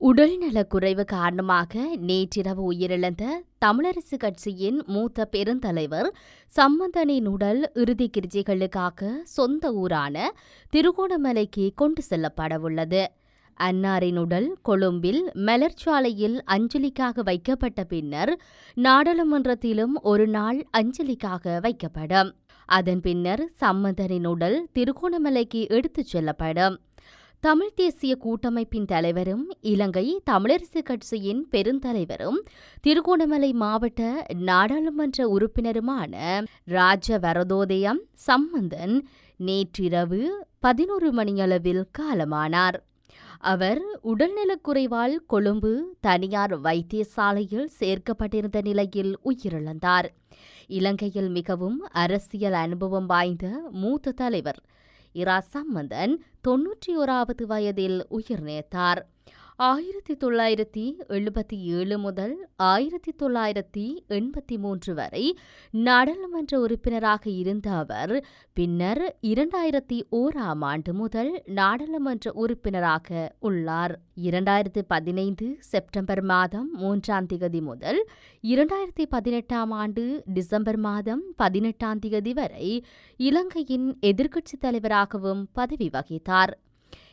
உடல்நலக் குறைவு காரணமாக நேற்றிரவு உயிரிழந்த தமிழரசு கட்சியின் மூத்த பெருந்தலைவர் சம்பந்தனின் உடல் இறுதி கிரிஜைகளுக்காக சொந்த ஊரான திருகோணமலைக்கு கொண்டு செல்லப்படவுள்ளது. அன்னாரின் உடல் கொழும்பில் மலர்ச்சாலையில் அஞ்சலிக்காக வைக்கப்பட்ட பின்னர் நாடாளுமன்றத்திலும் ஒரு நாள் அஞ்சலிக்காக வைக்கப்படும். அதன் பின்னர் சம்பந்தனின் உடல் திருகோணமலைக்கு எடுத்துச் செல்லப்படும். தமிழ் தேசிய கூட்டமைப்பின் தலைவரும் இலங்கை தமிழரசு கட்சியின் பெருந்தலைவரும் திருகோணமலை மாவட்ட நாடாளுமன்ற உறுப்பினருமான ராஜ வரதோதயம் சம்பந்தன் நேற்றிரவு பதினோரு மணியளவில் காலமானார். அவர் உடல்நலக்குறைவால் கொழும்பு தனியார் வைத்தியசாலையில் சேர்க்கப்பட்டிருந்த நிலையில் உயிரிழந்தார். இலங்கையில் மிகவும் அரசியல் அனுபவம் வாய்ந்த மூத்த தலைவர் இரா சம்பந்தன் தொன்னூற்றி ஓராவது வயதில் உயிர் நேர்த்தார். ஆயிரத்தி தொள்ளாயிரத்தி எழுபத்தி ஏழு முதல் ஆயிரத்தி தொள்ளாயிரத்தி எண்பத்தி மூன்று வரை நாடாளுமன்ற உறுப்பினராக இருந்த அவர் பின்னர் இரண்டாயிரத்தி ஓராம் ஆண்டு முதல் நாடாளுமன்ற உறுப்பினராக உள்ளார். இரண்டாயிரத்தி பதினைந்து செப்டம்பர் மாதம் மூன்றாம் திகதி முதல் இரண்டாயிரத்தி பதினெட்டாம் ஆண்டு டிசம்பர் மாதம் பதினெட்டாம் திகதி வரை இலங்கையின் எதிர்க்கட்சித் தலைவராகவும் பதவி வகித்தார்.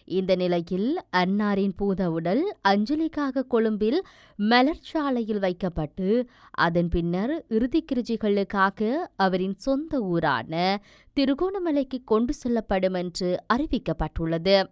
இந்த நிலையில் அன்னாரின் பூத உடல் அஞ்சலிக்காக கொழும்பில் மலர்ச்சாலையில் வைக்கப்பட்டு அதன் பின்னர் இறுதிக்கிருஜிகளுக்காக அவரின் சொந்த ஊரான திருகோணமலைக்கு கொண்டு செல்லப்படும் என்று அறிவிக்கப்பட்டுள்ளது.